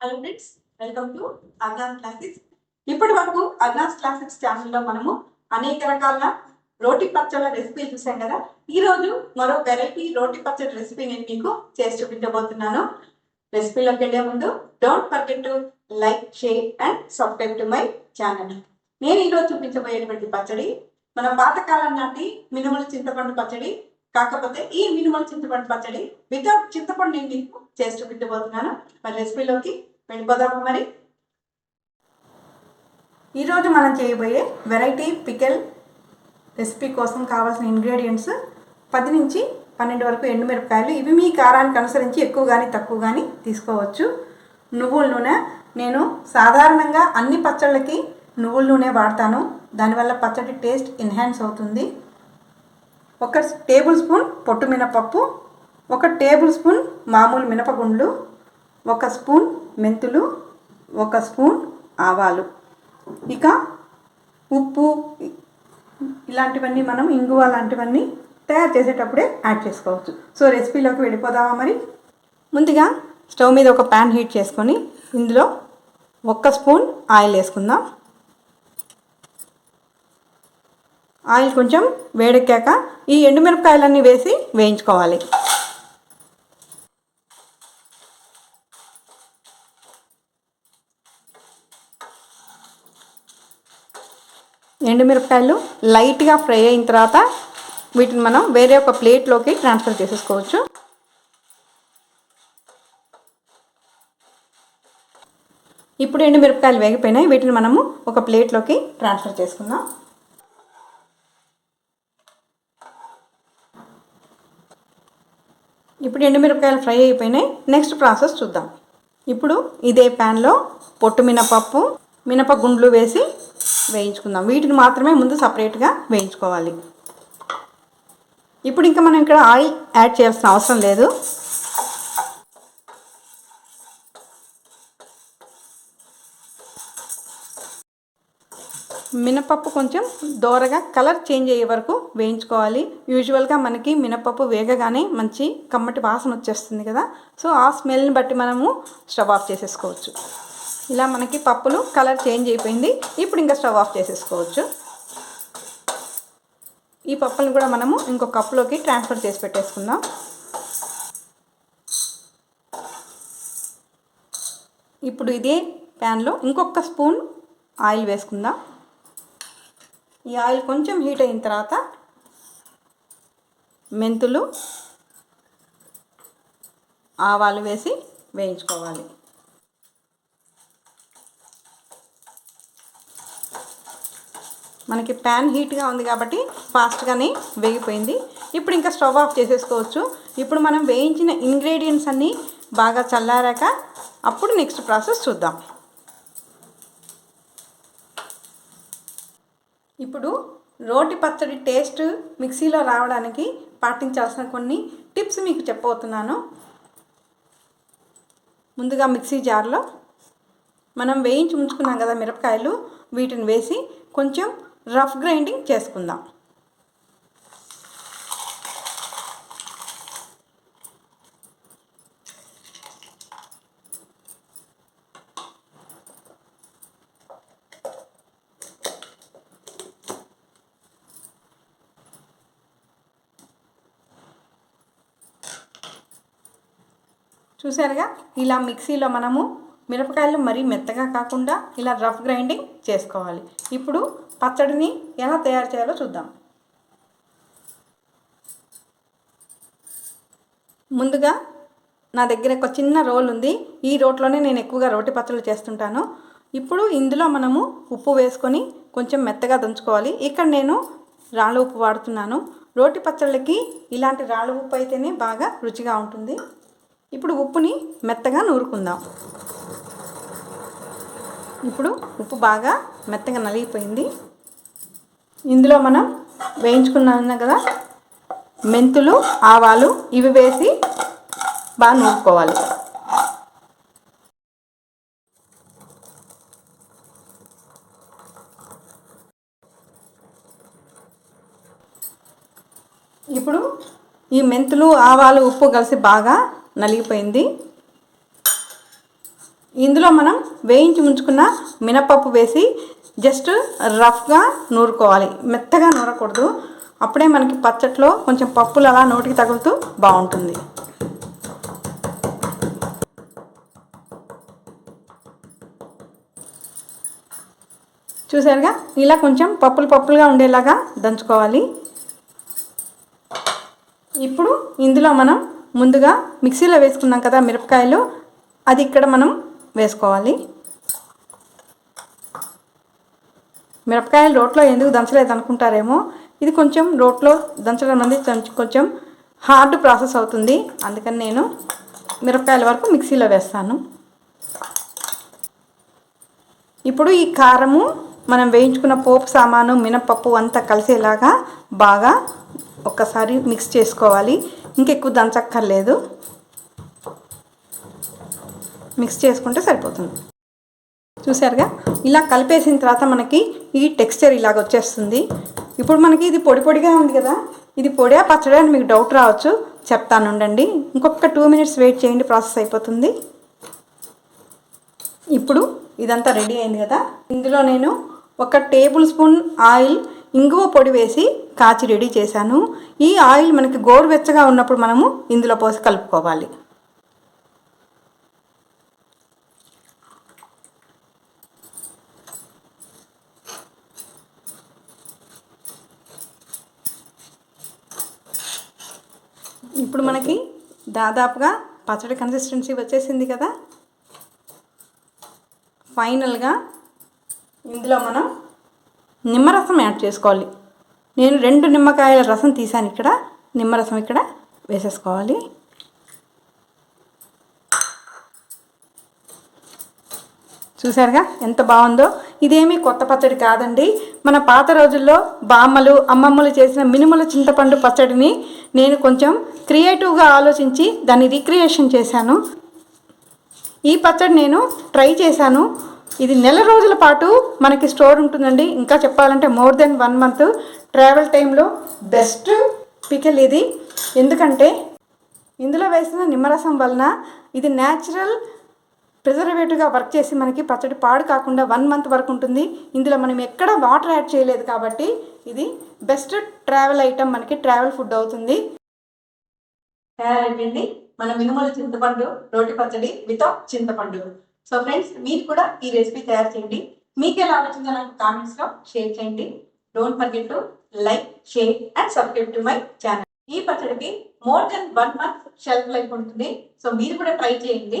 Hello friends welcome to Arna's classics ఇప్పటి వరకు అర్నాస్ classes ఛానల్లో మనము అనేక రకాల రోటి పచ్చళ్ళ రెసిపీలు చూసాం కదా. ఈరోజు మరో వెరైటీ రోటి పచ్చడి రెసిపీ నేను మీకు చేసి చూపించబోతున్నాను. రెసిపీలోకి వెళ్ళే ముందు don't forget to like share and subscribe to my channel నేను ఈరోజు చూపించబోయేటువంటి పచ్చడి మన పాతకాలం నాటి మినుముల చింతపండు పచ్చడి. కాకపోతే ఈ మినిమల్ చింతపండు పచ్చడి వితౌట్ చింతపండు నేను మీకు చేసి చూపించబోతున్నాను. మరి రెసిపీలోకి వెళ్ళిపోదాము మరి? ఈరోజు మనం చేయబోయే వెరైటీ పికెల్ రెసిపీ కోసం కావాల్సిన ఇంగ్రీడియంట్స్ పది నుంచి పన్నెండు వరకు ఎండుమిరపకాయలు. ఇవి మీ కారానికి అనుసరించి ఎక్కువ కానీ తక్కువ కానీ తీసుకోవచ్చు. నువ్వుల నూనె నేను సాధారణంగా అన్ని పచ్చళ్ళకి నువ్వుల నూనె వాడతాను. దానివల్ల పచ్చడి టేస్ట్ ఎన్హాన్స్ అవుతుంది. ఒక టేబుల్ స్పూన్ పొట్టు మినపప్పు ఒక టేబుల్ స్పూన్ మామూలు మినపగుండ్లు ఒక స్పూన్ మెంతులు ఒక స్పూన్ ఆవాలు. ఇక ఉప్పు ఇలాంటివన్నీ మనం ఇంగువ లాంటివన్నీ తయారు చేసేటప్పుడే యాడ్ చేసుకోవచ్చు. సో రెసిపీలోకి వెళ్ళిపోదామా మరి? ముందుగా స్టవ్ మీద ఒక ప్యాన్ హీట్ చేసుకొని ఇందులో ఒక్క స్పూన్ ఆయిల్ వేసుకుందాం. ఆయిల్ కొంచెం వేడెక్కాక ఈ ఎండుమిరపకాయలన్నీ వేసి వేయించుకోవాలి. ఎండుమిరపకాయలు లైట్గా ఫ్రై అయిన తర్వాత వీటిని మనం వేరే ఒక ప్లేట్లోకి ట్రాన్స్ఫర్ చేసేసుకోవచ్చు. ఇప్పుడు ఎండుమిరపకాయలు వేగిపోయినాయి. వీటిని మనము ఒక ప్లేట్లోకి ట్రాన్స్ఫర్ చేసుకుందాం. ఇప్పుడు ఎండుమిరపకాయలు ఫ్రై అయిపోయినాయి. నెక్స్ట్ ప్రాసెస్ చూద్దాం. ఇప్పుడు ఇదే ప్యాన్లో పొట్టు మినపప్పు మినప గుండ్లు వేసి వేయించుకుందాం. వీటిని మాత్రమే ముందు సపరేట్గా వేయించుకోవాలి. ఇప్పుడు ఇంకా మనం ఇక్కడ ఆయిల్ యాడ్ చేయాల్సిన అవసరం లేదు. మినపప్పు కొంచెం దోరగా కలర్ చేంజ్ అయ్యే వరకు వేయించుకోవాలి. యూజువల్గా మనకి మినపప్పు వేగగానే మంచి కమ్మటి వాసన వచ్చేస్తుంది కదా. సో ఆ స్మెల్ని బట్టి మనము స్టవ్ ఆఫ్ చేసేసుకోవచ్చు. ఇలా మనకి పప్పులు కలర్ చేంజ్ అయిపోయింది. ఇప్పుడు ఇంకా స్టవ్ ఆఫ్ చేసేసుకోవచ్చు. ఈ పప్పులను కూడా మనము ఇంకో కప్పులోకి ట్రాన్స్ఫర్ చేసి పెట్టేసుకుందాం. ఇప్పుడు ఇదే ప్యాన్లో ఇంకొక స్పూన్ ఆయిల్ వేసుకుందాం. ఈ ఆయిల్ కొంచెం హీట్ అయిన తర్వాత మెంతులు ఆవాలు వేసి వేయించుకోవాలి. మనకి ప్యాన్ హీట్గా ఉంది కాబట్టి ఫాస్ట్గానే వేగిపోయింది. ఇప్పుడు ఇంకా స్టవ్ ఆఫ్ చేసేసుకోవచ్చు. ఇప్పుడు మనం వేయించిన ఇంగ్రీడియంట్స్ అన్నీ బాగా చల్లారాక అప్పుడు నెక్స్ట్ ప్రాసెస్ చూద్దాం. ఇప్పుడు రోటి పచ్చడి టేస్ట్ మిక్సీలో రావడానికి పాటించాల్సిన కొన్ని టిప్స్ మీకు చెప్పబోతున్నాను. ముందుగా మిక్సీ జార్లో మనం వేయించి ఉంచుకున్నాం కదా మిరపకాయలు వీటిని వేసి కొంచెం రఫ్ గ్రైండింగ్ చేసుకుందాం. చూసారుగా? ఇలా మిక్సీలో మనము మిరపకాయలు మరీ మెత్తగా కాకుండా ఇలా రఫ్ గ్రైండింగ్ చేసుకోవాలి. ఇప్పుడు పచ్చడిని ఎలా తయారు చేయాలో చూద్దాం. ముందుగా నా దగ్గర ఒక చిన్న రోల్ ఉంది. ఈ రోట్లోనే నేను ఎక్కువగా రోటి పచ్చళ్ళు చేస్తుంటాను. ఇప్పుడు ఇందులో మనము ఉప్పు వేసుకొని కొంచెం మెత్తగా దంచుకోవాలి. ఇక్కడ నేను రాళ్ళ ఉప్పు వాడుతున్నాను. రోటి పచ్చళ్ళకి ఇలాంటి రాళ్ళ ఉప్పు అయితేనే బాగా రుచిగా ఉంటుంది. ఇప్పుడు ఉప్పుని మెత్తగా నూరుకుందాం. ఇప్పుడు ఉప్పు బాగా మెత్తగా నలిగిపోయింది. ఇందులో మనం వేయించుకున్నాం కదా? మెంతులు ఆవాలు ఇవి వేసి బాగా నూరుకోవాలి. ఇప్పుడు ఈ మెంతులు ఆవాలు ఉప్పు కలిసి బాగా నలిగిపోయింది. ఇందులో మనం వేయించి ఉంచుకున్న మినపప్పు వేసి జస్ట్ రఫ్గా నూరుకోవాలి. మెత్తగా నూరకూడదు. అప్పుడే మనకి పచ్చట్లో కొంచెం పప్పులు అలా నోటికి తగులుతూ బాగుంటుంది. చూసారుగా? ఇలా కొంచెం పప్పులు పప్పులుగా ఉండేలాగా దంచుకోవాలి. ఇప్పుడు ఇందులో మనం ముందుగా మిక్సీలో వేసుకున్నాం కదా మిరపకాయలు. అది ఇక్కడ మనం వేసుకోవాలి. మిరపకాయలు రోట్లో ఎందుకు దంచలేదు అనుకుంటారేమో? ఇది కొంచెం రోట్లో దంచడం అనేది కొంచెం- హార్డ్ ప్రాసెస్ అవుతుంది. అందుకని నేను మిరపకాయల వరకు మిక్సీలో వేస్తాను. ఇప్పుడు ఈ కారము మనం వేయించుకున్న పోపు సామాను మినపప్పు అంతా కలిసేలాగా బాగా ఒక్కసారి మిక్స్ చేసుకోవాలి. ఇంకెక్కువ దంచక్కర్లేదు. మిక్స్ చేసుకుంటే సరిపోతుంది. చూసారుగా ఇలా కలిపేసిన తర్వాత మనకి ఈ టెక్స్చర్ ఇలాగ వచ్చేస్తుంది. ఇప్పుడు మనకి ఇది పొడి పొడిగా ఉంది కదా? ఇది పొడా పచ్చడా అని మీకు డౌట్ రావచ్చు. చెప్తాను ఉండండి. ఇంకొక టూ మినిట్స్ వెయిట్ చేయండి ప్రాసెస్ అయిపోతుంది. ఇప్పుడు ఇదంతా రెడీ అయింది కదా? ఇందులో నేను ఒక టేబుల్ స్పూన్ ఆయిల్ ఇంగువ పొడి వేసి కాచి రెడీ చేశాను. ఈ ఆయిల్ మనకి గోరువెచ్చగా ఉన్నప్పుడు మనము ఇందులో పోసి కలుపుకోవాలి. ఇప్పుడు మనకి దాదాపుగా పచ్చడి కన్సిస్టెన్సీ వచ్చేసింది కదా. ఫైనల్గా ఇందులో మనం నిమ్మరసం యాడ్ చేసుకోవాలి. నేను రెండు నిమ్మకాయల రసం తీసాను ఇక్కడ. నిమ్మరసం ఇక్కడ వేసేసుకోవాలి. చూసారుగా ఎంత బాగుందో? ఇదేమీ కొత్త పచ్చడి కాదండి. మన పాత రోజుల్లో బామ్మలు అమ్మమ్మలు చేసిన మినుముల చింతపండు పచ్చడిని నేను కొంచెం క్రియేటివ్గా ఆలోచించి దాన్ని రీక్రియేషన్ చేశాను. ఈ పచ్చడి నేను ట్రై చేశాను. ఇది నెల రోజుల పాటు మనకి స్టోర్ ఉంటుందండి. ఇంకా చెప్పాలంటే more than one month travel టైంలో బెస్ట్ పికెల్ ఇది. ఎందుకంటే ఇందులో వేసిన నిమ్మరసం వలన ఇది న్యాచురల్ ప్రిజర్వేటివ్గా వర్క్ చేసి మనకి పచ్చడి పాడు కాకుండా వన్ మంత్ వరకు ఉంటుంది. ఇందులో మనం ఎక్కడ వాటర్ యాడ్ చేయలేదు కాబట్టి ఇది బెస్ట్ ట్రావెల్ ఐటమ్ మనకి ట్రావెల్ ఫుడ్ అవుతుంది. తయారైపోయింది. మన మినుముల చింతపండు రోటి పచ్చడి వితౌట్ చింతపండు. సో ఫ్రెండ్స్ మీరు కూడా ఈ రెసిపీ తయారు చేయండి. మీకు ఎలా వచ్చిందో నాకు కామెంట్స్లో షేర్ చేయండి. Don't forget to like share and subscribe to my channel ఈ పచ్చడికి more than one month shelf life ఉంటుంది. సో మీరు కూడా ట్రై చేయండి.